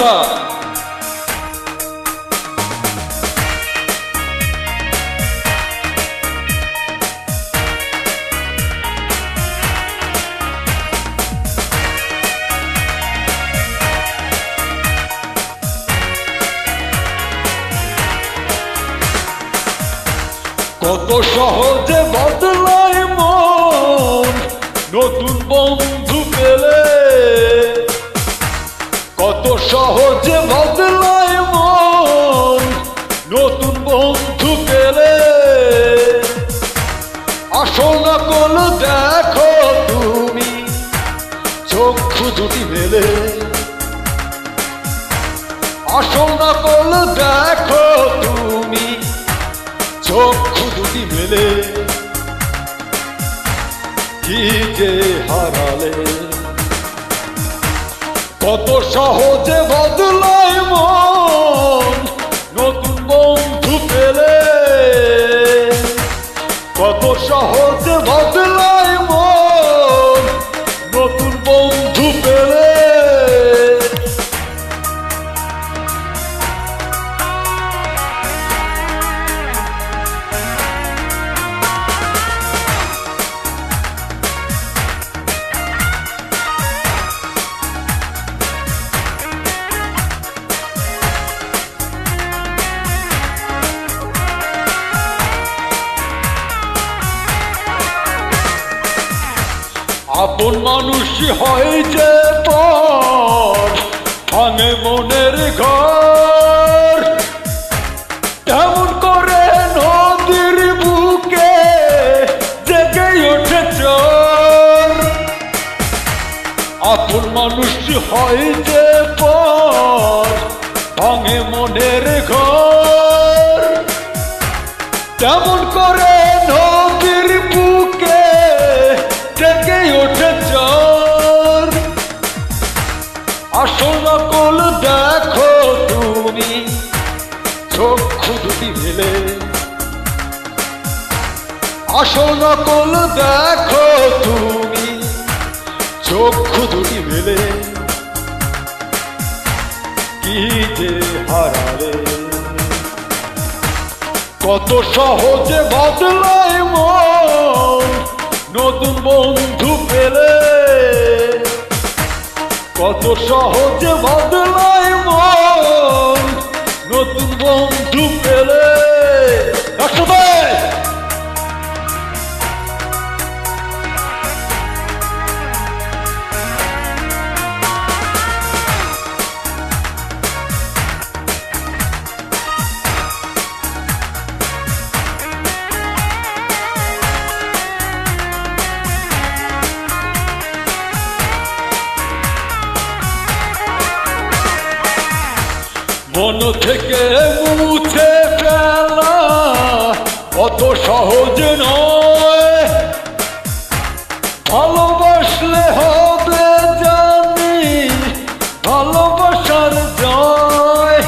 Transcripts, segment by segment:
কথা কত সহজে বদলায় মন নতুন বন্ধু সহজে বদলায় মন, নতুন বন্ধু পেলে। আসো না কোন দেখো তুমি, চক্ষু দুটি মেলে। আসো না কোন দেখো তুমি, চক্ষু দুটি মেলে। কি যে হারালে। কত সহজে বদলায় আপন মানুষ হয় যে পর মনের ঘর। তেমন করে নদীর বুকে জেগে ওঠে আপন মানুষ হয় যে পর মনের ঘর। তেমন করে নকল দেখো তুমি চক্ষু দুটি মেলে আসল নকল দেখো তুমি চক্ষু দুটি মেলে কি যে হারালে। কত সহজে বদলায় মন, নতুন বন্ধু পেলে। কত সহজে বদলায় মন। নতুন বন্ধু পেলে মন থেকে মুছে ফেলা অত সহজ নয়। ভালোবাসলে হবে জানি, ভালোবাসার জয়।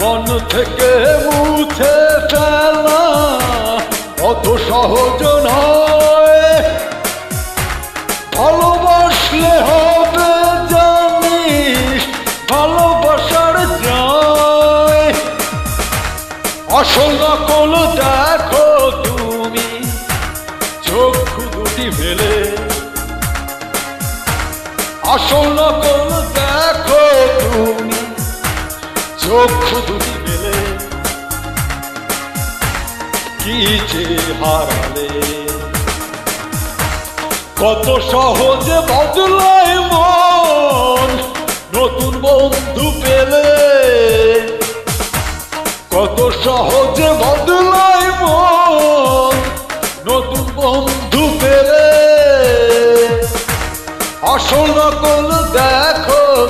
মন থেকে মুছে ফেলা অত সহজ আসল নকল দেখো তুমি। চক্ষু দুটি মেলে আসল নকল দেখো তুমি। চক্ষু দুটি মেলে কি যে হারালে। কত সহজে বদলায় মন। নতুন বন্ধু পেলে। কত সহজে বদলায় মন। নতুন বন্ধু পেলে। আসল নকল দেখো।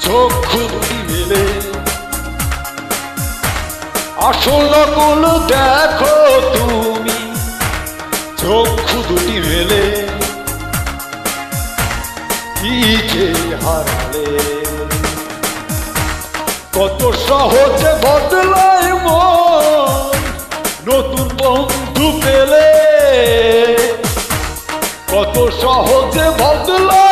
চক্ষু দুটি মেলে। আসল নকল দেখো তুমি। চক্ষু দুটি মেলে। কি যে হারালে। কত সহজে বদলায় মন। নতুন বন্ধু পেলে কত সহজে বদলায়